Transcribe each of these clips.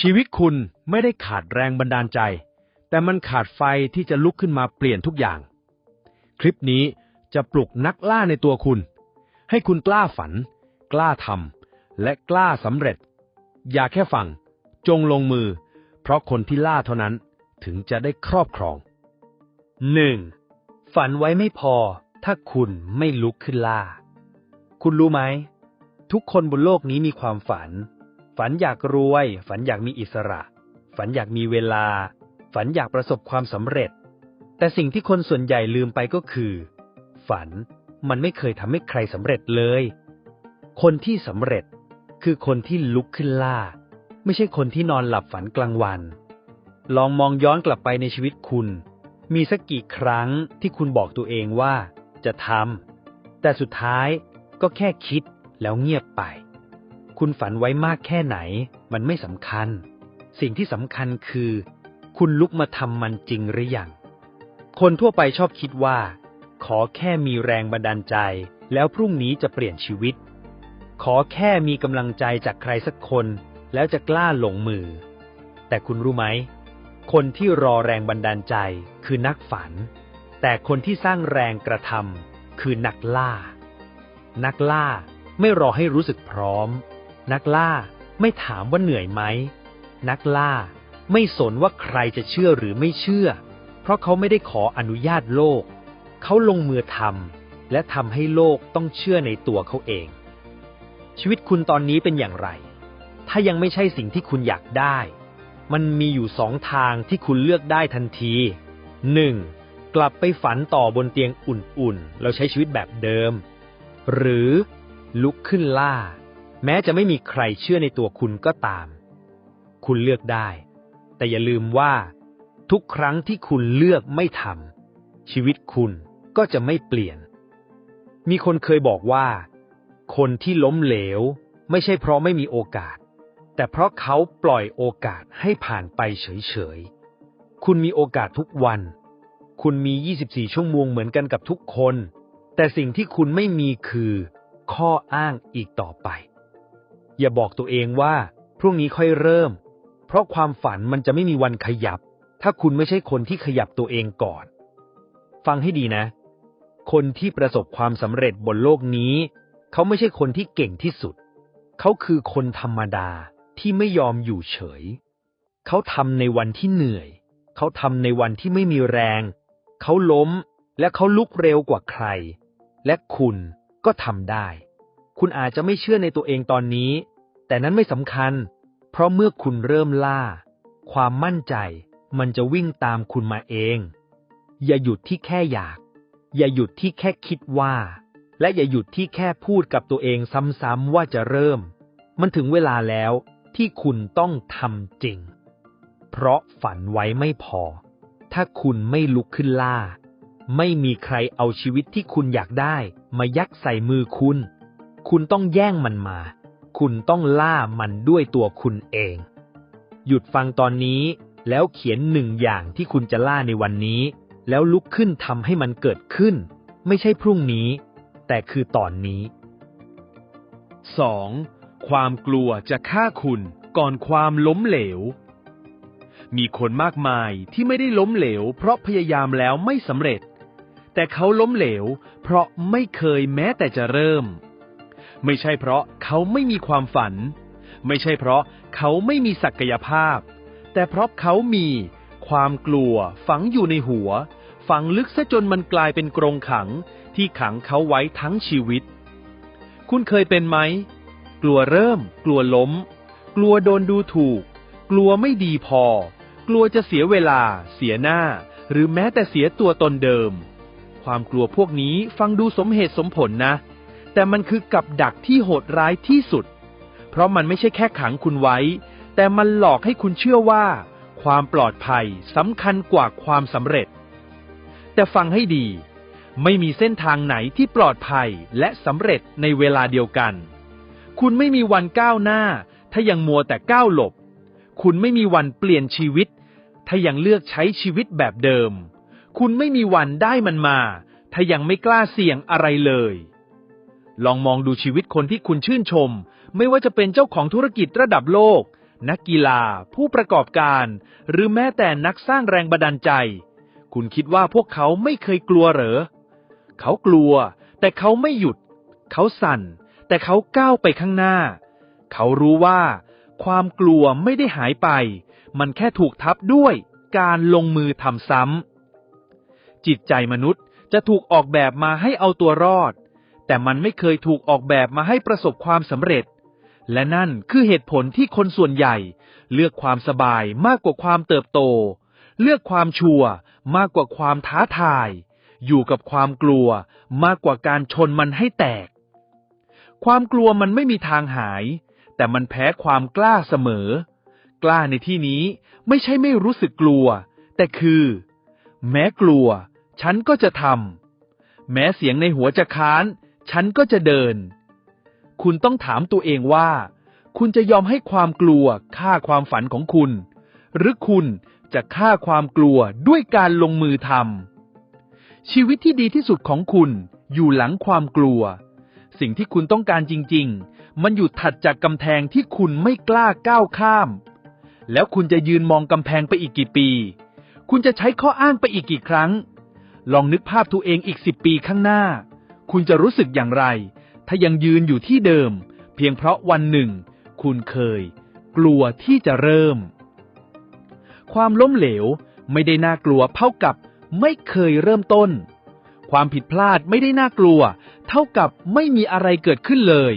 ชีวิตคุณไม่ได้ขาดแรงบันดาลใจ แต่มันขาดไฟที่จะลุกขึ้นมาเปลี่ยนทุกอย่าง คลิปนี้จะปลุกนักล่าในตัวคุณ ให้คุณกล้าฝัน กล้าทำและกล้าสำเร็จ อย่าแค่ฟัง จงลงมือ เพราะคนที่ล่าเท่านั้นถึงจะได้ครอบครองหนึ่งฝันไว้ไม่พอ ถ้าคุณไม่ลุกขึ้นล่า คุณรู้ไหม ทุกคนบนโลกนี้มีความฝัน ฝันอยากรวย ฝันอยากมีอิสระ ฝันอยากมีเวลา ฝันอยากประสบความสำเร็จ แต่สิ่งที่คนส่วนใหญ่ลืมไปก็คือ ฝันมันไม่เคยทำให้ใครสำเร็จเลย คนที่สำเร็จคือคนที่ลุกขึ้นล่า ไม่ใช่คนที่นอนหลับฝันกลางวัน ลองมองย้อนกลับไปในชีวิตคุณ มีสักกี่ครั้งที่คุณบอกตัวเองว่าจะทำแต่สุดท้ายก็แค่คิดแล้วเงียบไป คุณฝันไว้มากแค่ไหน มันไม่สำคัญ สิ่งที่สำคัญคือ คุณลุกมาทำมันจริงหรือยัง คนทั่วไปชอบคิดว่า ขอแค่มีแรงบันดาลใจ แล้วพรุ่งนี้จะเปลี่ยนชีวิต ขอแค่มีกำลังใจจากใครสักคน แล้วจะกล้าลงมือ แต่คุณรู้ไหม คนที่รอแรงบันดาลใจคือนักฝัน แต่คนที่สร้างแรงกระทำคือนักล่า นักล่าไม่รอให้รู้สึกพร้อม นักล่าไม่ถามว่าเหนื่อยไหม นักล่าไม่สนว่าใครจะเชื่อหรือไม่เชื่อ เพราะเขาไม่ได้ขออนุญาตโลก เขาลงมือทำและทำให้โลกต้องเชื่อในตัวเขาเอง ชีวิตคุณตอนนี้เป็นอย่างไร ถ้ายังไม่ใช่สิ่งที่คุณอยากได้ มันมีอยู่สองทางที่คุณเลือกได้ทันทีหนึ่งกลับไปฝันต่อบนเตียงอุ่นๆ แล้วใช้ชีวิตแบบเดิม หรือลุกขึ้นล่า แม้จะไม่มีใครเชื่อในตัวคุณก็ตาม คุณเลือกได้ แต่อย่าลืมว่า ทุกครั้งที่คุณเลือกไม่ทำชีวิตคุณก็จะไม่เปลี่ยน มีคนเคยบอกว่า คนที่ล้มเหลว ไม่ใช่เพราะไม่มีโอกาส แต่เพราะเขาปล่อยโอกาสให้ผ่านไปเฉยๆ คุณมีโอกาสทุกวัน คุณมี 24 ชั่วโมงเหมือนกันกับทุกคน แต่สิ่งที่คุณไม่มีคือข้ออ้างอีกต่อไป อย่าบอกตัวเองว่า พรุ่งนี้ค่อยเริ่ม เพราะความฝันมันจะไม่มีวันขยับ ถ้าคุณไม่ใช่คนที่ขยับตัวเองก่อน ฟังให้ดีนะ คนที่ประสบความสำเร็จบนโลกนี้ เขาไม่ใช่คนที่เก่งที่สุด เขาคือคนธรรมดาที่ไม่ยอมอยู่เฉย เขาทำในวันที่เหนื่อย เขาทำในวันที่ไม่มีแรง เขาล้มและเขาลุกเร็วกว่าใคร และคุณก็ทำได้ คุณอาจจะไม่เชื่อในตัวเองตอนนี้ แต่นั้นไม่สำคัญ เพราะเมื่อคุณเริ่มล่า ความมั่นใจมันจะวิ่งตามคุณมาเอง อย่าหยุดที่แค่อยาก อย่าหยุดที่แค่คิดว่า และอย่าหยุดที่แค่พูดกับตัวเองซ้ำๆว่าจะเริ่ม มันถึงเวลาแล้วที่คุณต้องทำจริง เพราะฝันไว้ไม่พอ ถ้าคุณไม่ลุกขึ้นล่า ไม่มีใครเอาชีวิตที่คุณอยากได้ มายัดใส่มือคุณ คุณต้องแย่งมันมา คุณต้องล่ามันด้วยตัวคุณเอง หยุดฟังตอนนี้ แล้วเขียนหนึ่งอย่างที่คุณจะล่าในวันนี้ แล้วลุกขึ้นทำให้มันเกิดขึ้น ไม่ใช่พรุ่งนี้ แต่คือตอนนี้ 2. ความกลัวจะฆ่าคุณก่อนความล้มเหลว มีคนมากมายที่ไม่ได้ล้มเหลว เพราะพยายามแล้วไม่สำเร็จ แต่เขาล้มเหลว เพราะไม่เคยแม้แต่จะเริ่ม ไม่ใช่เพราะเขาไม่มีความฝัน ไม่ใช่เพราะเขาไม่มีศักยภาพ แต่เพราะเขามีความกลัวฝังอยู่ในหัว ฝังลึกซะจนมันกลายเป็นกรงขังที่ขังเขาไว้ทั้งชีวิต คุณเคยเป็นไหม กลัวเริ่ม กลัวล้ม กลัวโดนดูถูก กลัวไม่ดีพอ กลัวจะเสียเวลา เสียหน้า หรือแม้แต่เสียตัวตนเดิม ความกลัวพวกนี้ฟังดูสมเหตุสมผลนะ แต่มันคือกับดักที่โหดร้ายที่สุด เพราะมันไม่ใช่แค่ขังคุณไว้ แต่มันหลอกให้คุณเชื่อว่า ความปลอดภัยสำคัญกว่าความสำเร็จ แต่ฟังให้ดี ไม่มีเส้นทางไหนที่ปลอดภัยและสำเร็จในเวลาเดียวกัน คุณไม่มีวันก้าวหน้า ถ้ายังมัวแต่ก้าวหลบ คุณไม่มีวันเปลี่ยนชีวิต ถ้ายังเลือกใช้ชีวิตแบบเดิม คุณไม่มีวันได้มันมา ถ้ายังไม่กล้าเสี่ยงอะไรเลย ลองมองดูชีวิตคนที่คุณชื่นชม ไม่ว่าจะเป็นเจ้าของธุรกิจระดับโลก นักกีฬา ผู้ประกอบการ หรือแม้แต่นักสร้างแรงบันดาลใจ คุณคิดว่าพวกเขาไม่เคยกลัวเหรอ เขากลัว แต่เขาไม่หยุด เขาสั่น แต่เขาก้าวไปข้างหน้า เขารู้ว่า ความกลัวไม่ได้หายไป มันแค่ถูกทับด้วย การลงมือทำซ้ำจิตใจมนุษย์จะถูกออกแบบมาให้เอาตัวรอด แต่มันไม่เคยถูกออกแบบมาให้ประสบความสำเร็จ และนั่นคือเหตุผลที่คนส่วนใหญ่ เลือกความสบายมากกว่าความเติบโต เลือกความชัวร์มากกว่าความท้าทาย อยู่กับความกลัวมากกว่าการชนมันให้แตก ความกลัวมันไม่มีทางหาย แต่มันแพ้ความกล้าเสมอ กล้าในที่นี้ไม่ใช่ไม่รู้สึกกลัว แต่คือ แม้กลัว ฉันก็จะทำแม้เสียงในหัวจะค้าน ฉันก็จะเดิน คุณต้องถามตัวเองว่า คุณจะยอมให้ความกลัวฆ่าความฝันของคุณ หรือคุณจะฆ่าความกลัวด้วยการลงมือทำชีวิตที่ดีที่สุดของคุณอยู่หลังความกลัว สิ่งที่คุณต้องการจริง ๆ มันอยู่ถัดจากกำแพงที่คุณไม่กล้าก้าวข้าม แล้วคุณจะยืนมองกำแพงไปอีกกี่ปี คุณจะใช้ข้ออ้างไปอีกกี่ครั้ง ลองนึกภาพตัวเองอีกสิบปีข้างหน้า คุณจะรู้สึกอย่างไร ถ้ายังยืนอยู่ที่เดิม เพียงเพราะวันหนึ่ง คุณเคย กลัวที่จะเริ่ม ความล้มเหลวไม่ได้น่ากลัวเท่ากับไม่เคยเริ่มต้น ความผิดพลาดไม่ได้น่ากลัว เท่ากับไม่มีอะไรเกิดขึ้นเลย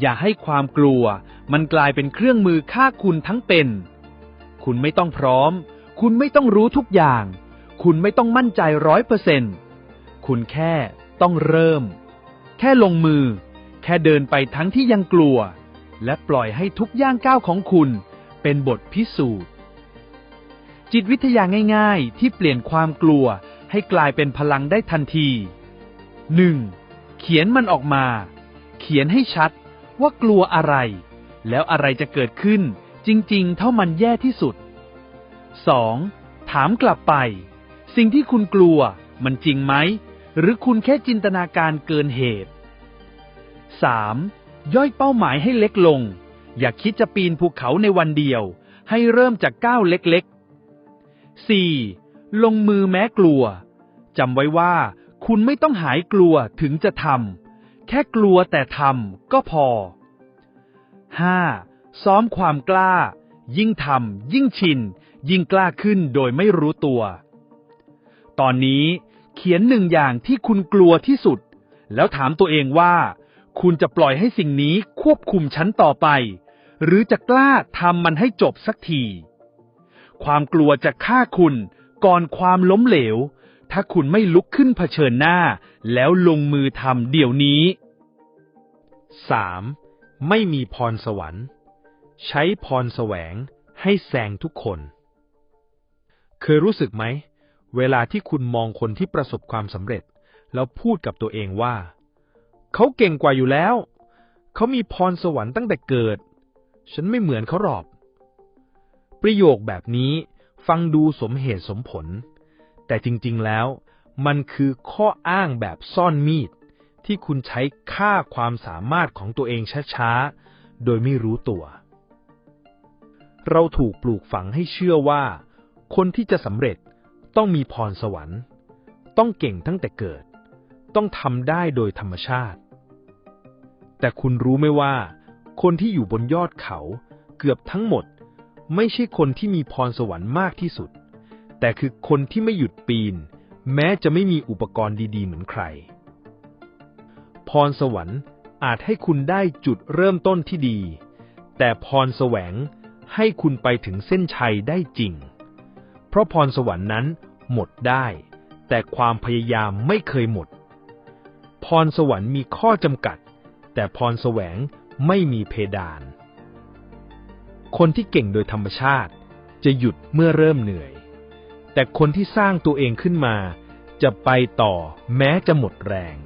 อย่าให้ความกลัว มันกลายเป็นเครื่องมือฆ่าคุณทั้งเป็น คุณไม่ต้องพร้อม คุณไม่ต้องรู้ทุกอย่าง คุณไม่ต้องมั่นใจร้อยเปอร์เซ็นคุณแค่ ต้องเริ่ม แค่ลงมือ แค่เดินไปทั้งที่ยังกลัว และปล่อยให้ทุกย่างก้าวของคุณเป็นบทพิสูจน์ จิตวิทยาง่าย ๆ ที่เปลี่ยนความกลัวให้กลายเป็นพลังได้ทันที 1. เขียนมันออกมา เขียนให้ชัดว่ากลัวอะไร แล้วอะไรจะเกิดขึ้นจริง ๆ เท่ามันแย่ที่สุด 2. ถามกลับไป สิ่งที่คุณกลัวมันจริงไหม หรือคุณแค่จินตนาการเกินเหตุ 3. ย่อยเป้าหมายให้เล็กลง อย่าคิดจะปีนภูเขาในวันเดียว ให้เริ่มจากก้าวเล็กๆ 4. ลงมือแม้กลัวจำไว้ว่าคุณไม่ต้องหายกลัวถึงจะทำแค่กลัวแต่ทำก็พอ 5. ซ้อมความกล้า ยิ่งทำยิ่งชิน ยิ่งกล้าขึ้นโดยไม่รู้ตัว ตอนนี้ เขียนหนึ่งอย่างที่คุณกลัวที่สุด แล้วถามตัวเองว่า คุณจะปล่อยให้สิ่งนี้ควบคุมฉันต่อไป หรือจะกล้าทำมันให้จบสักที ความกลัวจะฆ่าคุณก่อนความล้มเหลว ถ้าคุณไม่ลุกขึ้นเผชิญหน้า แล้วลงมือทำเดี๋ยวนี้ 3. ไม่มีพรสวรรค์ ใช้พรแสวงให้แซงทุกคน เคยรู้สึกไหม เวลาที่คุณมองคนที่ประสบความสำเร็จ แล้วพูดกับตัวเองว่า เขาเก่งกว่าอยู่แล้ว เขามีพรสวรรค์ตั้งแต่เกิด ฉันไม่เหมือนเขาหรอก ประโยคแบบนี้ฟังดูสมเหตุสมผล แต่จริงๆแล้ว มันคือข้ออ้างแบบซ่อนมีด ที่คุณใช้ฆ่าความสามารถของตัวเองช้าๆ โดยไม่รู้ตัว เราถูกปลูกฝังให้เชื่อว่า คนที่จะสำเร็จ ต้องมีพรสวรรค์ ต้องเก่งตั้งแต่เกิด ต้องทำได้โดยธรรมชาติ แต่คุณรู้ไหมว่า คนที่อยู่บนยอดเขา เกือบทั้งหมด ไม่ใช่คนที่มีพรสวรรค์มากที่สุด แต่คือคนที่ไม่หยุดปีน แม้จะไม่มีอุปกรณ์ดีๆ เหมือนใคร พรสวรรค์อาจให้คุณได้จุดเริ่มต้นที่ดี แต่พรแสวงให้คุณไปถึงเส้นชัยได้จริง เพราะพรสวรรค์นั้นหมดได้ แต่ความพยายามไม่เคยหมด พรสวรรค์มีข้อจำกัด แต่พรแสวงไม่มีเพดาน คนที่เก่งโดยธรรมชาติจะหยุดเมื่อเริ่มเหนื่อย แต่คนที่สร้างตัวเองขึ้นมา จะไปต่อแม้จะหมดแรง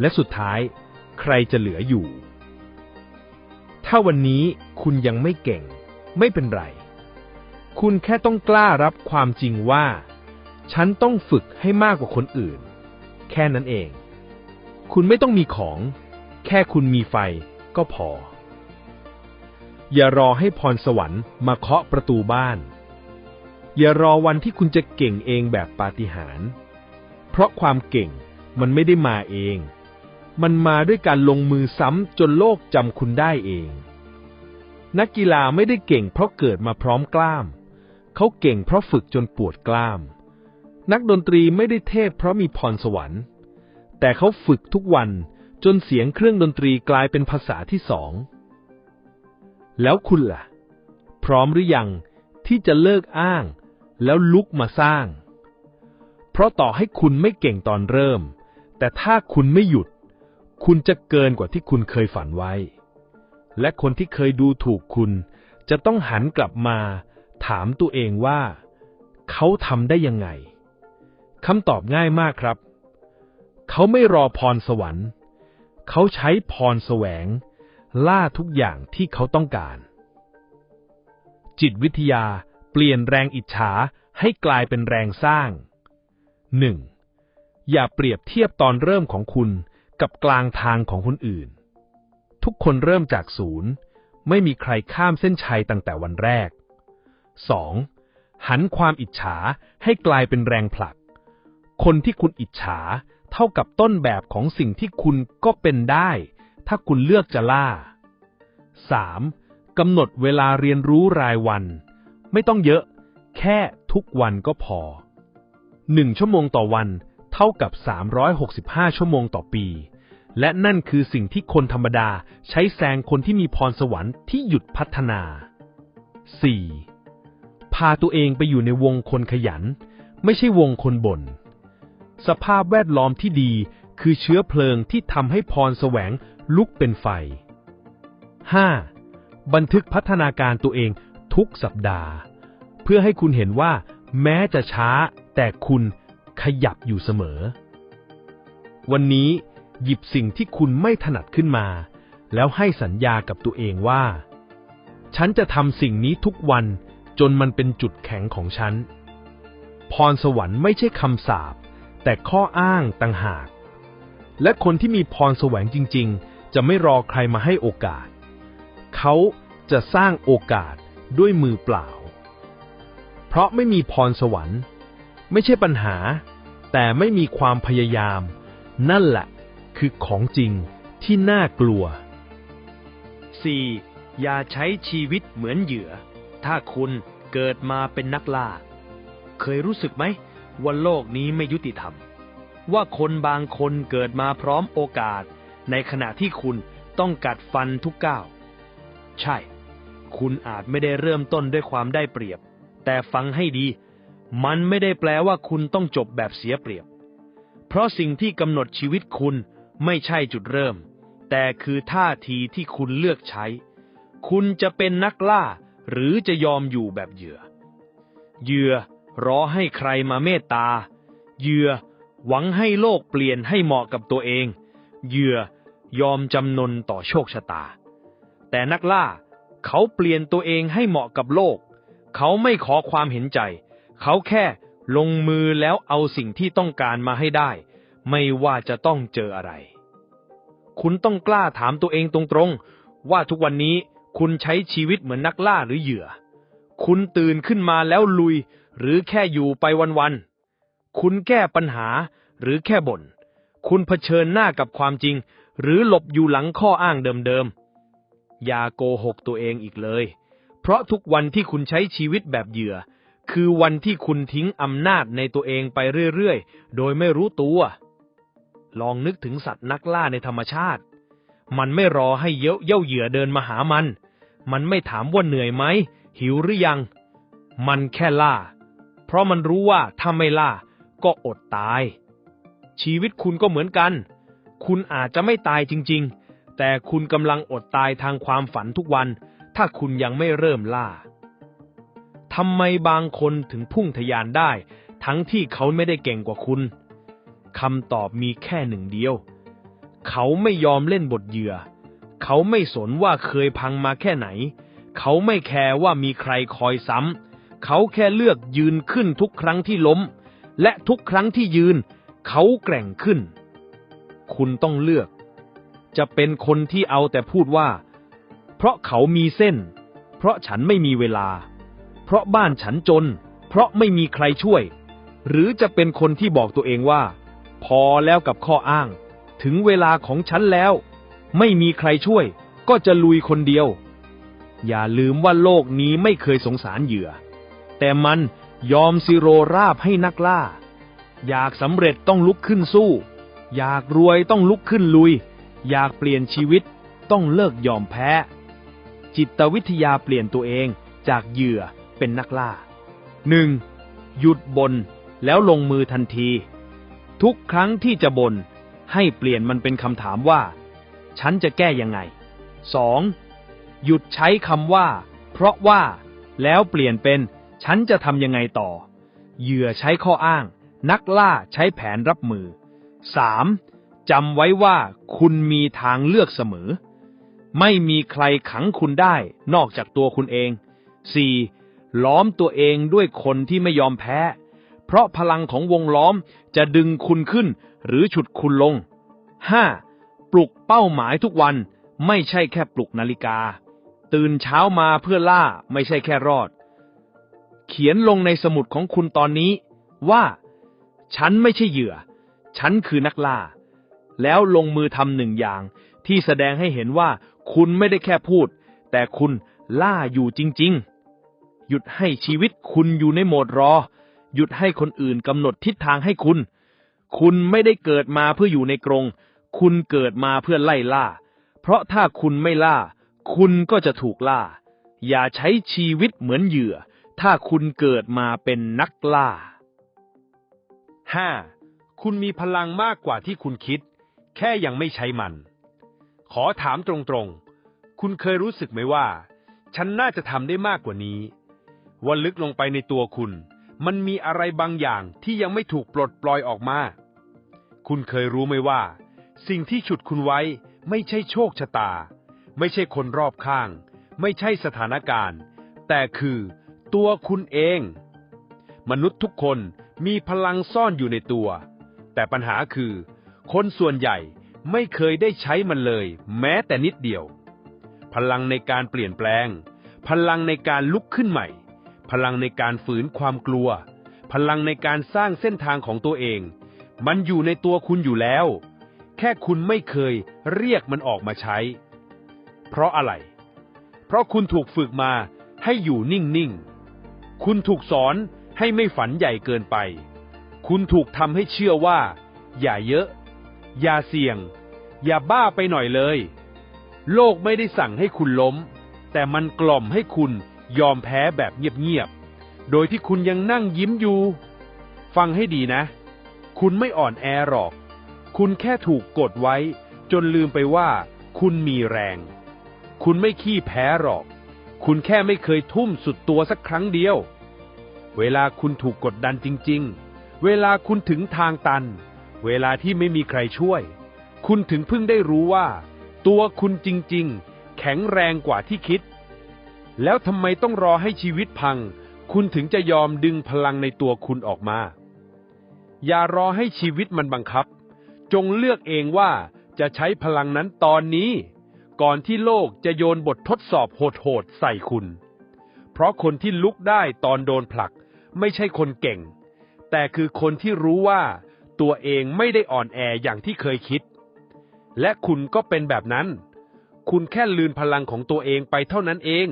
และสุดท้ายใครจะเหลืออยู่ ถ้าวันนี้คุณยังไม่เก่งไม่เป็นไร คุณแค่ต้องกล้ารับความจริงว่า ฉันต้องฝึกให้มากกว่าคนอื่น แค่นั้นเอง คุณไม่ต้องมีของ แค่คุณมีไฟก็พอ อย่ารอให้พรสวรรค์มาเคาะประตูบ้าน อย่ารอวันที่คุณจะเก่งเองแบบปาฏิหาริย์เพราะความเก่งมันไม่ได้มาเอง มันมาด้วยการลงมือซ้ำจนโลกจำคุณได้เองนักกีฬาไม่ได้เก่งเพราะเกิดมาพร้อมกล้าม เขาเก่งเพราะฝึกจนปวดกล้าม นักดนตรีไม่ได้เทพเพราะมีพรสวรรค์ แต่เขาฝึกทุกวันจนเสียงเครื่องดนตรีกลายเป็นภาษาที่สอง แล้วคุณล่ะ พร้อมหรือยังที่จะเลิกอ้าง แล้วลุกมาสร้าง เพราะต่อให้คุณไม่เก่งตอนเริ่ม แต่ถ้าคุณไม่หยุด คุณจะเกินกว่าที่คุณเคยฝันไว้ และคนที่เคยดูถูกคุณจะต้องหันกลับมา ถามตัวเองว่า เขาทำได้ยังไงคำตอบง่ายมากครับ เขาไม่รอพรสวรรค์ เขาใช้พรแสวง ล่าทุกอย่างที่เขาต้องการ จิตวิทยาเปลี่ยนแรงอิจฉาให้กลายเป็นแรงสร้าง 1. อย่าเปรียบเทียบตอนเริ่มของคุณกับกลางทางของคนอื่น ทุกคนเริ่มจากศูนย์ ไม่มีใครข้ามเส้นชัยตั้งแต่วันแรก 2. หันความอิจฉาให้กลายเป็นแรงผลัก คนที่คุณอิจฉาเท่ากับต้นแบบของสิ่งที่คุณก็เป็นได้ ถ้าคุณเลือกจะล่า 3. กำหนดเวลาเรียนรู้รายวัน ไม่ต้องเยอะ แค่ทุกวันก็พอ 1 ชั่วโมงต่อวันเท่ากับ 365 ชั่วโมงต่อปี และนั่นคือสิ่งที่คนธรรมดาใช้แซงคนที่มีพรสวรรค์ที่หยุดพัฒนา 4. พาตัวเองไปอยู่ในวงคนขยัน ไม่ใช่วงคนบน่น สภาพแวดล้อมที่ดีคือเชื้อเพลิงที่ทำให้พรแสวงลุกเป็นไฟ 5. บันทึกพัฒนาการตัวเองทุกสัปดาห์ เพื่อให้คุณเห็นว่า แม้จะช้า แต่คุณขยับอยู่เสมอ วันนี้หยิบสิ่งที่คุณไม่ถนัดขึ้นมา แล้วให้สัญญากับตัวเองว่า ฉันจะทำสิ่งนี้ทุกวัน จนมันเป็นจุดแข็งของฉัน พรสวรรค์ไม่ใช่คำสาปแต่ข้ออ้างต่างหาก และคนที่มีพรแสวงจริง ๆ จะไม่รอใครมาให้โอกาส เขาจะสร้างโอกาสด้วยมือเปล่า เพราะไม่มีพรสวรรค์ ไม่ใช่ปัญหา แต่ไม่มีความพยายาม นั่นแหละคือของจริงที่น่ากลัว 4. อย่าใช้ชีวิตเหมือนเหยื่อ ถ้าคุณเกิดมาเป็นนักล่า เคยรู้สึกไหมว่าโลกนี้ไม่ยุติธรรม ว่าคนบางคนเกิดมาพร้อมโอกาส ในขณะที่คุณต้องกัดฟันทุกก้าว ใช่ คุณอาจไม่ได้เริ่มต้นด้วยความได้เปรียบ แต่ฟังให้ดี มันไม่ได้แปลว่าคุณต้องจบแบบเสียเปรียบ เพราะสิ่งที่กำหนดชีวิตคุณไม่ใช่จุดเริ่ม แต่คือท่าทีที่คุณเลือกใช้ คุณจะเป็นนักล่า หรือจะยอมอยู่แบบเหยื่อ เหยื่อรอให้ใครมาเมตตา เหยื่อหวังให้โลกเปลี่ยนให้เหมาะกับตัวเอง เหยื่อยอมจำนนต่อโชคชะตา แต่นักล่าเขาเปลี่ยนตัวเองให้เหมาะกับโลก เขาไม่ขอความเห็นใจ เขาแค่ลงมือแล้วเอาสิ่งที่ต้องการมาให้ได้ ไม่ว่าจะต้องเจออะไร คุณต้องกล้าถามตัวเองตรงๆ ว่าทุกวันนี้ คุณใช้ชีวิตเหมือนนักล่าหรือเหยื่อ คุณตื่นขึ้นมาแล้วลุย หรือแค่อยู่ไปวันๆ คุณแก้ปัญหาหรือแค่บน่น คุณเผชิญหน้ากับความจริง หรือหลบอยู่หลังข้ออ้างเดิมๆ อย่าโกหกตัวเองอีกเลย เพราะทุกวันที่คุณใช้ชีวิตแบบเหยื่อ คือวันที่คุณทิ้งอำนาจในตัวเองไปเรื่อยๆ โดยไม่รู้ตัว ลองนึกถึงสัตว์นักล่าในธรรมชาติ มันไม่รอให้เย้าเย้าเหยื่อเดินมาหามัน มันไม่ถามว่าเหนื่อยไหม หิวหรือยัง มันแค่ล่า เพราะมันรู้ว่าถ้าไม่ล่า ก็อดตาย ชีวิตคุณก็เหมือนกัน คุณอาจจะไม่ตายจริง ๆ แต่คุณกำลังอดตายทางความฝันทุกวัน ถ้าคุณยังไม่เริ่มล่าทำไมบางคนถึงพุ่งทะยานได้ ทั้งที่เขาไม่ได้เก่งกว่าคุณคำตอบมีแค่หนึ่งเดียว เขาไม่ยอมเล่นบทเหยื่อ เขาไม่สนว่าเคยพังมาแค่ไหน เขาไม่แคร์ว่ามีใครคอยซ้ำ เขาแค่เลือกยืนขึ้นทุกครั้งที่ล้ม และทุกครั้งที่ยืน เขาแกร่งขึ้น คุณต้องเลือก จะเป็นคนที่เอาแต่พูดว่า เพราะเขามีเส้น เพราะฉันไม่มีเวลา เพราะบ้านฉันจน เพราะไม่มีใครช่วย หรือจะเป็นคนที่บอกตัวเองว่า พอแล้วกับข้ออ้าง ถึงเวลาของฉันแล้ว ไม่มีใครช่วย ก็จะลุยคนเดียว อย่าลืมว่าโลกนี้ไม่เคยสงสารเหยื่อ แต่มันยอมสิโรราบให้นักล่า อยากสำเร็จต้องลุกขึ้นสู้ อยากรวยต้องลุกขึ้นลุย อยากเปลี่ยนชีวิตต้องเลิกยอมแพ้ จิตวิทยาเปลี่ยนตัวเองจากเหยื่อเป็นนักล่า 1. หยุดบนแล้วลงมือทันที ทุกครั้งที่จะบนให้เปลี่ยนมันเป็นคำถามว่า ฉันจะแก้ยังไง 2. หยุดใช้คำว่า เพราะว่า แล้วเปลี่ยนเป็น ฉันจะทำยังไงต่อ เหยื่อใช้ข้ออ้าง นักล่าใช้แผนรับมือ 3. จำไว้ว่าคุณมีทางเลือกเสมอ ไม่มีใครขังคุณได้นอกจากตัวคุณเอง 4. ล้อมตัวเองด้วยคนที่ไม่ยอมแพ้ เพราะพลังของวงล้อมจะดึงคุณขึ้นหรือฉุดคุณลง 5. ปลุกเป้าหมายทุกวันไม่ใช่แค่ปลุกนาฬิกา ตื่นเช้ามาเพื่อล่าไม่ใช่แค่รอด เขียนลงในสมุดของคุณตอนนี้ว่า ฉันไม่ใช่เหยื่อ ฉันคือนักล่า แล้วลงมือทำหนึ่งอย่าง ที่แสดงให้เห็นว่าคุณไม่ได้แค่พูด แต่คุณล่าอยู่จริง ๆ หยุดให้ชีวิตคุณอยู่ในโหมดรอ หยุดให้คนอื่นกำหนดทิศทางให้คุณ คุณไม่ได้เกิดมาเพื่ออยู่ในกรง คุณเกิดมาเพื่อไล่ล่า เพราะถ้าคุณไม่ล่า คุณก็จะถูกล่า อย่าใช้ชีวิตเหมือนเหยื่อ ถ้าคุณเกิดมาเป็นนักล่า 5. คุณมีพลังมากกว่าที่คุณคิด แค่ยังไม่ใช้มัน ขอถามตรงๆ คุณเคยรู้สึกไหมว่า ฉันน่าจะทำได้มากกว่านี้ว่าลึกลงไปในตัวคุณ มันมีอะไรบางอย่างที่ยังไม่ถูกปลดปล่อยออกมา คุณเคยรู้ไหมว่า สิ่งที่ฉุดคุณไว้ไม่ใช่โชคชะตา ไม่ใช่คนรอบข้าง ไม่ใช่สถานการณ์ แต่คือตัวคุณเอง มนุษย์ทุกคนมีพลังซ่อนอยู่ในตัว แต่ปัญหาคือ คนส่วนใหญ่ไม่เคยได้ใช้มันเลย แม้แต่นิดเดียว พลังในการเปลี่ยนแปลง พลังในการลุกขึ้นใหม่ พลังในการฝืนความกลัว พลังในการสร้างเส้นทางของตัวเอง มันอยู่ในตัวคุณอยู่แล้ว แค่คุณไม่เคยเรียกมันออกมาใช้ เพราะอะไร เพราะคุณถูกฝึกมาให้อยู่นิ่งๆ คุณถูกสอนให้ไม่ฝันใหญ่เกินไป คุณถูกทำให้เชื่อว่า อย่าเยอะ อย่าเสี่ยง อย่าบ้าไปหน่อยเลย โลกไม่ได้สั่งให้คุณล้ม แต่มันกล่อมให้คุณยอมแพ้แบบเงียบๆ โดยที่คุณยังนั่งยิ้มอยู่ ฟังให้ดีนะ คุณไม่อ่อนแอหรอก คุณแค่ถูกกดไว้ จนลืมไปว่า คุณมีแรง คุณไม่ขี้แพ้หรอก คุณแค่ไม่เคยทุ่มสุดตัวสักครั้งเดียว เวลาคุณถูกกดดันจริง ๆ เวลาคุณถึงทางตัน เวลาที่ไม่มีใครช่วย คุณถึงเพิ่งได้รู้ว่า ตัวคุณจริง ๆ แข็งแรงกว่าที่คิด แล้วทำไมต้องรอให้ชีวิตพัง คุณถึงจะยอมดึงพลังในตัวคุณออกมา อย่ารอให้ชีวิตมันบังคับ จงเลือกเองว่าจะใช้พลังนั้นตอนนี้ ก่อนที่โลกจะโยนบททดสอบโหดๆใส่คุณ เพราะคนที่ลุกได้ตอนโดนผลัก ไม่ใช่คนเก่ง แต่คือคนที่รู้ว่าตัวเองไม่ได้อ่อนแออย่างที่เคยคิด และคุณก็เป็นแบบนั้น คุณแค่ลืนพลังของตัวเองไปเท่านั้นเอง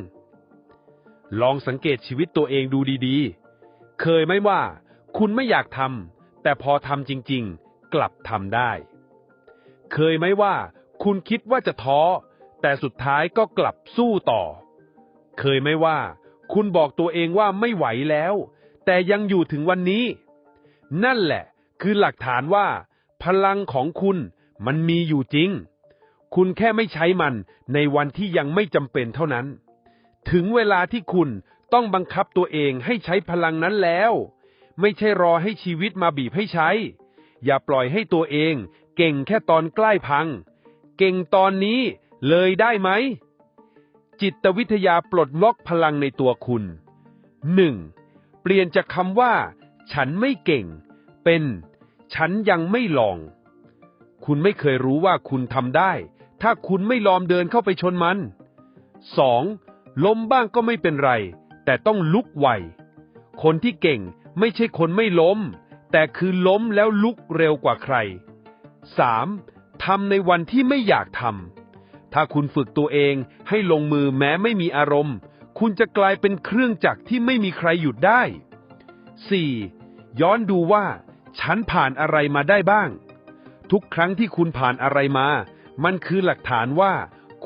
ลองสังเกตชีวิตตัวเองดูดีๆ เคยไหมว่า คุณไม่อยากทำแต่พอทำจริง ๆ กลับทำได้ เคยไหมว่าคุณคิดว่าจะท้อ แต่สุดท้ายก็กลับสู้ต่อ เคยไหมว่า คุณบอกตัวเองว่าไม่ไหวแล้ว แต่ยังอยู่ถึงวันนี้ นั่นแหละคือหลักฐานว่า พลังของคุณมันมีอยู่จริง คุณแค่ไม่ใช้มันในวันที่ยังไม่จำเป็นเท่านั้น ถึงเวลาที่คุณต้องบังคับตัวเองให้ใช้พลังนั้นแล้ว ไม่ใช่รอให้ชีวิตมาบีบให้ใช้ อย่าปล่อยให้ตัวเอง เก่งแค่ตอนใกล้พัง เก่งตอนนี้เลยได้ไหม จิตวิทยาปลดล็อกพลังในตัวคุณ 1. เปลี่ยนจากคำว่า ฉันไม่เก่ง เป็น ฉันยังไม่ลอง คุณไม่เคยรู้ว่าคุณทำได้ ถ้าคุณไม่ลองเดินเข้าไปชนมัน 2. ล้มบ้างก็ไม่เป็นไร แต่ต้องลุกไวคนที่เก่งไม่ใช่คนไม่ล้ม แต่คือล้มแล้วลุกเร็วกว่าใคร 3. ทำในวันที่ไม่อยากทำถ้าคุณฝึกตัวเองให้ลงมือแม้ไม่มีอารมณ์ คุณจะกลายเป็นเครื่องจักรที่ไม่มีใครหยุดได้ 4. ย้อนดูว่า ฉันผ่านอะไรมาได้บ้าง ทุกครั้งที่คุณผ่านอะไรมา มันคือหลักฐานว่า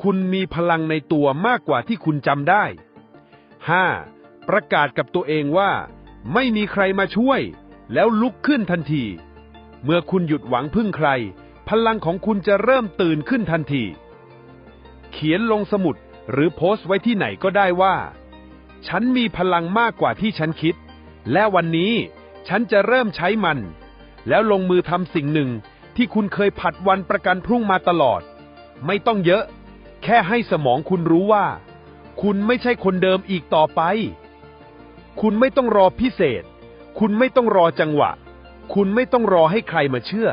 คุณมีพลังในตัวมากกว่าที่คุณจำได้ 5. ประกาศกับตัวเองว่า ไม่มีใครมาช่วย แล้วลุกขึ้นทันที เมื่อคุณหยุดหวังพึ่งใคร พลังของคุณจะเริ่มตื่นขึ้นทันที เขียนลงสมุดหรือโพสต์ไว้ที่ไหนก็ได้ว่า ฉันมีพลังมากกว่าที่ฉันคิด และวันนี้ฉันจะเริ่มใช้มัน แล้วลงมือทำสิ่งหนึ่งที่คุณเคยผัดวันประกันพรุ่งมาตลอด ไม่ต้องเยอะ แค่ให้สมองคุณรู้ว่า คุณไม่ใช่คนเดิมอีกต่อไป คุณไม่ต้องรอพิเศษ คุณไม่ต้องรอจังหวะ คุณไม่ต้องรอให้ใครมาเชื่อ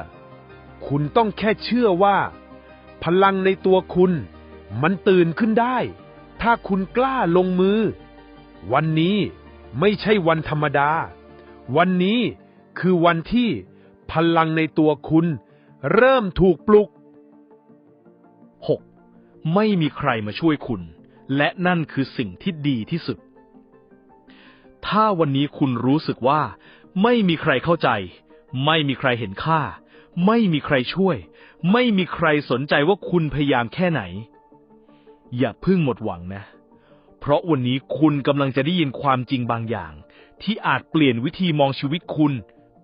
คุณต้องแค่เชื่อว่า พลังในตัวคุณมันตื่นขึ้นได้ ถ้าคุณกล้าลงมือ วันนี้ไม่ใช่วันธรรมดา วันนี้คือวันที่พลังในตัวคุณเริ่มถูกปลุก 6. ไม่มีใครมาช่วยคุณ และนั่นคือสิ่งที่ดีที่สุด ถ้าวันนี้คุณรู้สึกว่า ไม่มีใครเข้าใจ ไม่มีใครเห็นค่า ไม่มีใครช่วย ไม่มีใครสนใจว่าคุณพยายามแค่ไหน อย่าเพิ่งหมดหวังนะ เพราะวันนี้คุณกำลังจะได้ยินความจริงบางอย่าง ที่อาจเปลี่ยนวิธีมองชีวิตคุณ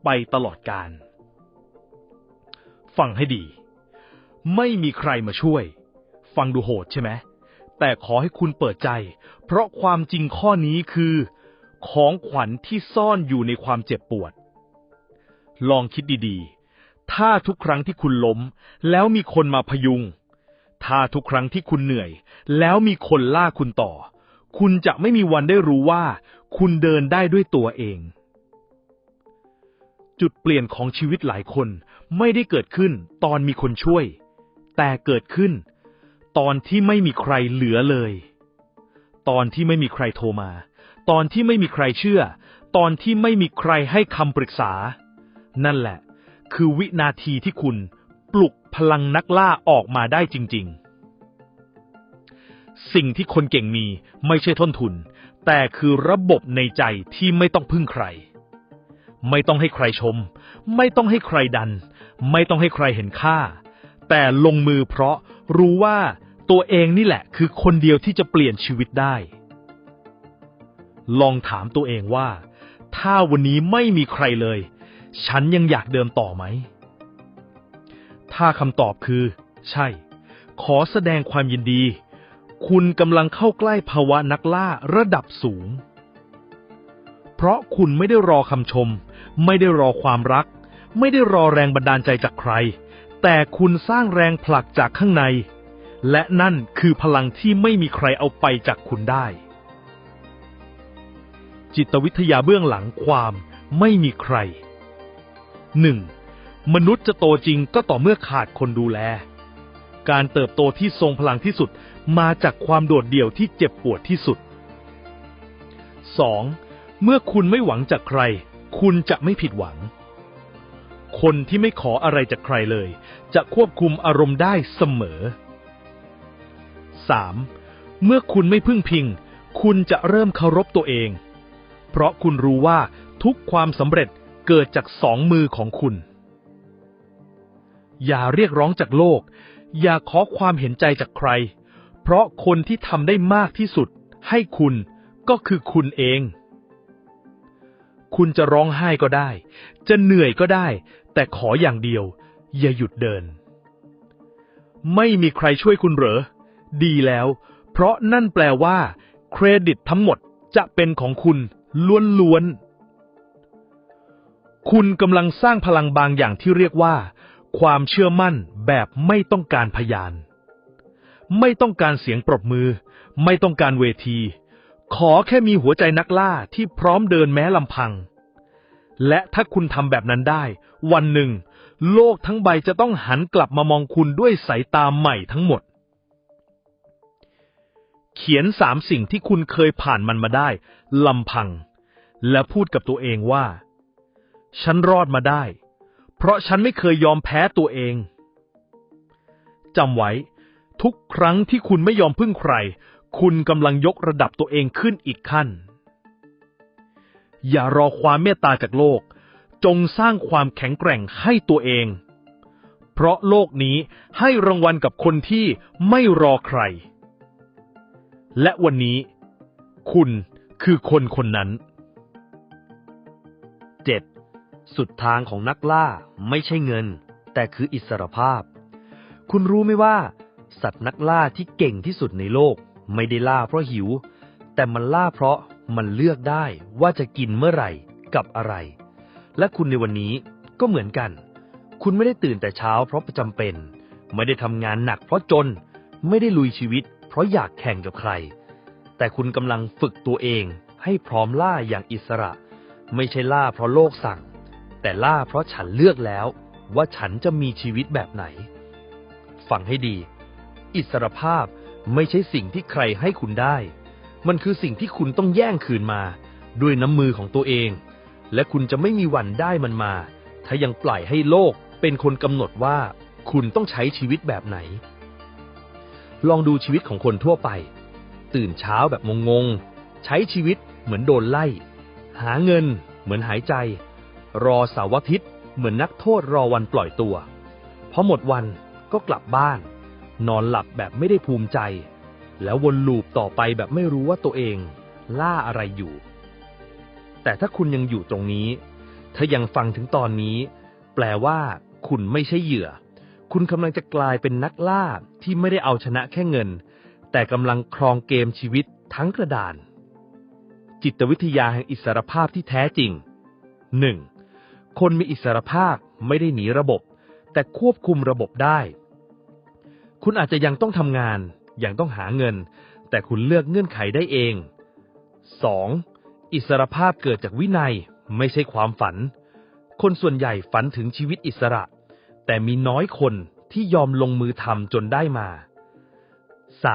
ไปตลอดกาลฟังให้ดี ไม่มีใครมาช่วย ฟังดูโหดใช่ไหมแต่ขอให้คุณเปิดใจ เพราะความจริงข้อนี้คือ ของขวัญที่ซ่อนอยู่ในความเจ็บปวด ลองคิดดีๆ ถ้าทุกครั้งที่คุณล้ม แล้วมีคนมาพยุง ถ้าทุกครั้งที่คุณเหนื่อย แล้วมีคนลากคุณต่อ คุณจะไม่มีวันได้รู้ว่า คุณเดินได้ด้วยตัวเอง จุดเปลี่ยนของชีวิตหลายคนไม่ได้เกิดขึ้นตอนมีคนช่วย แต่เกิดขึ้น ตอนที่ไม่มีใครเหลือเลย ตอนที่ไม่มีใครโทรมา ตอนที่ไม่มีใครเชื่อ ตอนที่ไม่มีใครให้คำปรึกษา นั่นแหละ คือวินาทีที่คุณปลุกพลังนักล่าออกมาได้จริง ๆ สิ่งที่คนเก่งมีไม่ใช่ต้นทุน แต่คือระบบในใจที่ไม่ต้องพึ่งใคร ไม่ต้องให้ใครชม ไม่ต้องให้ใครดัน ไม่ต้องให้ใครเห็นค่า แต่ลงมือเพราะรู้ว่าตัวเองนี่แหละคือคนเดียวที่จะเปลี่ยนชีวิตได้ ลองถามตัวเองว่า ถ้าวันนี้ไม่มีใครเลย ฉันยังอยากเดินต่อไหม ถ้าคำตอบคือ ใช่ ขอแสดงความยินดี คุณกำลังเข้าใกล้ภาวะนักล่าระดับสูง เพราะคุณไม่ได้รอคำชม ไม่ได้รอความรัก ไม่ได้รอแรงบันดาลใจจากใคร แต่คุณสร้างแรงผลักจากข้างใน และนั่นคือพลังที่ไม่มีใครเอาไปจากคุณได้ จิตวิทยาเบื้องหลังความไม่มีใคร 1. มนุษย์จะโตจริงก็ต่อเมื่อขาดคนดูแล การเติบโตที่ทรงพลังที่สุดมาจากความโดดเดี่ยวที่เจ็บปวดที่สุด 2. เมื่อคุณไม่หวังจากใคร คุณจะไม่ผิดหวัง คนที่ไม่ขออะไรจากใครเลย จะควบคุมอารมณ์ได้เสมอ 3. เมื่อคุณไม่พึ่งพิง คุณจะเริ่มเคารพตัวเอง เพราะคุณรู้ว่าทุกความสำเร็จเกิดจากสองมือของคุณ อย่าเรียกร้องจากโลก อย่าขอความเห็นใจจากใคร เพราะคนที่ทำได้มากที่สุด ให้คุณก็คือคุณเอง คุณจะร้องไห้ก็ได้ จะเหนื่อยก็ได้ แต่ขออย่างเดียว อย่าหยุดเดิน ไม่มีใครช่วยคุณเหรอ ดีแล้ว เพราะนั่นแปลว่า เครดิตทั้งหมดจะเป็นของคุณ ล้วนๆ คุณกำลังสร้างพลังบางอย่างที่เรียกว่า ความเชื่อมั่นแบบไม่ต้องการพยาน ไม่ต้องการเสียงปรบมือ ไม่ต้องการเวที ขอแค่มีหัวใจนักล่าที่พร้อมเดินแม้ลำพัง และถ้าคุณทำแบบนั้นได้ วันหนึ่ง โลกทั้งใบจะต้องหันกลับมามองคุณด้วยสายตาใหม่ทั้งหมด เขียนสามสิ่งที่คุณเคยผ่านมันมาได้ลำพัง และพูดกับตัวเองว่า ฉันรอดมาได้ เพราะฉันไม่เคยยอมแพ้ตัวเองจำไว้ ทุกครั้งที่คุณไม่ยอมพึ่งใคร คุณกำลังยกระดับตัวเองขึ้นอีกขั้น อย่ารอความเมตตาจากโลก จงสร้างความแข็งแกร่งให้ตัวเอง เพราะโลกนี้ให้รางวัลกับคนที่ไม่รอใคร และวันนี้ คุณคือคนคนนั้น 7. สุดทางของนักล่าไม่ใช่เงิน แต่คืออิสรภาพ คุณรู้ไหมว่า สัตว์นักล่าที่เก่งที่สุดในโลก ไม่ได้ล่าเพราะหิว แต่มันล่าเพราะมันเลือกได้ว่าจะกินเมื่อไหร่กับอะไร และคุณในวันนี้ก็เหมือนกัน คุณไม่ได้ตื่นแต่เช้าเพราะประจำเป็น ไม่ได้ทำงานหนักเพราะจน ไม่ได้ลุยชีวิต เพราะอยากแข่งกับใคร แต่คุณกำลังฝึกตัวเองให้พร้อมล่าอย่างอิสระ ไม่ใช่ล่าเพราะโลกสั่ง แต่ล่าเพราะฉันเลือกแล้ว ว่าฉันจะมีชีวิตแบบไหน ฟังให้ดี อิสรภาพไม่ใช่สิ่งที่ใครให้คุณได้ มันคือสิ่งที่คุณต้องแย่งคืนมา ด้วยน้ำมือของตัวเอง และคุณจะไม่มีวันได้มันมา ถ้ายังปล่อยให้โลกเป็นคนกำหนดว่า คุณต้องใช้ชีวิตแบบไหน ลองดูชีวิตของคนทั่วไป ตื่นเช้าแบบงงๆ ใช้ชีวิตเหมือนโดนไล่ หาเงินเหมือนหายใจ รอเสาร์อาทิตย์เหมือนนักโทษรอวันปล่อยตัวพอหมดวันก็กลับบ้าน นอนหลับแบบไม่ได้ภูมิใจ แล้ววนลูปต่อไปแบบไม่รู้ว่าตัวเอง ล่าอะไรอยู่ แต่ถ้าคุณยังอยู่ตรงนี้ ถ้ายังฟังถึงตอนนี้ แปลว่า คุณไม่ใช่เหยื่อ คุณกำลังจะกลายเป็นนักล่าที่ไม่ได้เอาชนะแค่เงิน แต่กำลังครองเกมชีวิตทั้งกระดาน จิตวิทยาแห่งอิสรภาพที่แท้จริง 1. คนมีอิสรภาพไม่ได้หนีระบบ แต่ควบคุมระบบได้ คุณอาจจะยังต้องทำงาน ยังต้องหาเงิน แต่คุณเลือกเงื่อนไขได้เอง 2. อิสรภาพเกิดจากวินัยไม่ใช่ความฝัน คนส่วนใหญ่ฝันถึงชีวิตอิสระ แต่มีน้อยคนที่ยอมลงมือทำจนได้มา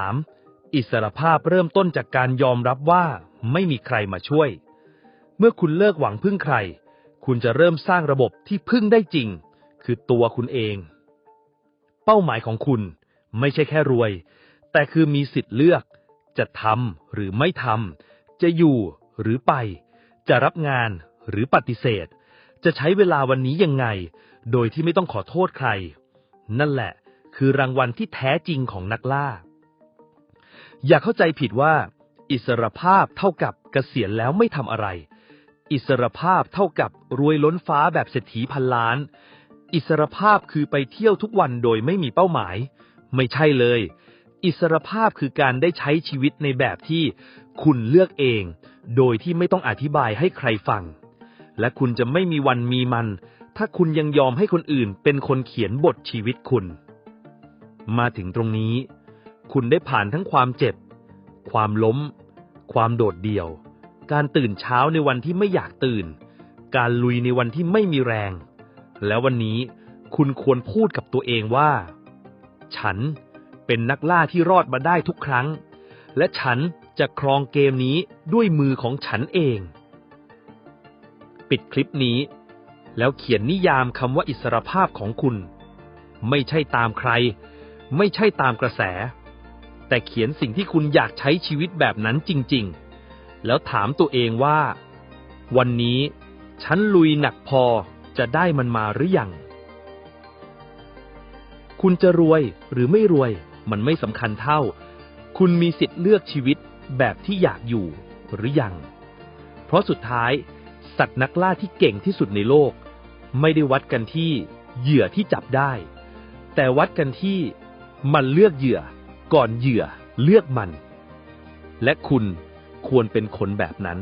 3. อิสรภาพเริ่มต้นจากการยอมรับว่าไม่มีใครมาช่วย เมื่อคุณเลิกหวังพึ่งใคร คุณจะเริ่มสร้างระบบที่พึ่งได้จริง คือตัวคุณเอง เป้าหมายของคุณไม่ใช่แค่รวย แต่คือมีสิทธิ์เลือก จะทำหรือไม่ทำ จะอยู่หรือไป จะรับงานหรือปฏิเสธ จะใช้เวลาวันนี้ยังไง โดยที่ไม่ต้องขอโทษใคร นั่นแหละ คือรางวัลที่แท้จริงของนักล่า อย่าเข้าใจผิดว่า อิสรภาพเท่ากับเกษียณแล้วไม่ทำอะไร อิสรภาพเท่ากับรวยล้นฟ้าแบบเศรษฐีพันล้าน อิสรภาพคือไปเที่ยวทุกวันโดยไม่มีเป้าหมาย ไม่ใช่เลย อิสรภาพคือการได้ใช้ชีวิตในแบบที่คุณเลือกเอง โดยที่ไม่ต้องอธิบายให้ใครฟัง และคุณจะไม่มีวันมีมัน ถ้าคุณยังยอมให้คนอื่นเป็นคนเขียนบทชีวิตคุณ มาถึงตรงนี้ คุณได้ผ่านทั้งความเจ็บ ความล้ม ความโดดเดี่ยว การตื่นเช้าในวันที่ไม่อยากตื่น การลุยในวันที่ไม่มีแรง แล้ววันนี้คุณควรพูดกับตัวเองว่า ฉันเป็นนักล่าที่รอดมาได้ทุกครั้ง และฉันจะครองเกมนี้ด้วยมือของฉันเอง ปิดคลิปนี้ แล้วเขียนนิยามคำว่าอิสรภาพของคุณ ไม่ใช่ตามใคร ไม่ใช่ตามกระแส แต่เขียนสิ่งที่คุณอยากใช้ชีวิตแบบนั้นจริง ๆ แล้วถามตัวเองว่า วันนี้ฉันลุยหนักพอจะได้มันมาหรือยัง คุณจะรวยหรือไม่รวยมันไม่สำคัญเท่า คุณมีสิทธิ์เลือกชีวิตแบบที่อยากอยู่หรือยัง เพราะสุดท้าย สัตว์นักล่าที่เก่งที่สุดในโลก ไม่ได้วัดกันที่เหยื่อที่จับได้ แต่วัดกันที่มันเลือกเหยื่อก่อนเหยื่อเลือกมัน และคุณควรเป็นคนแบบนั้น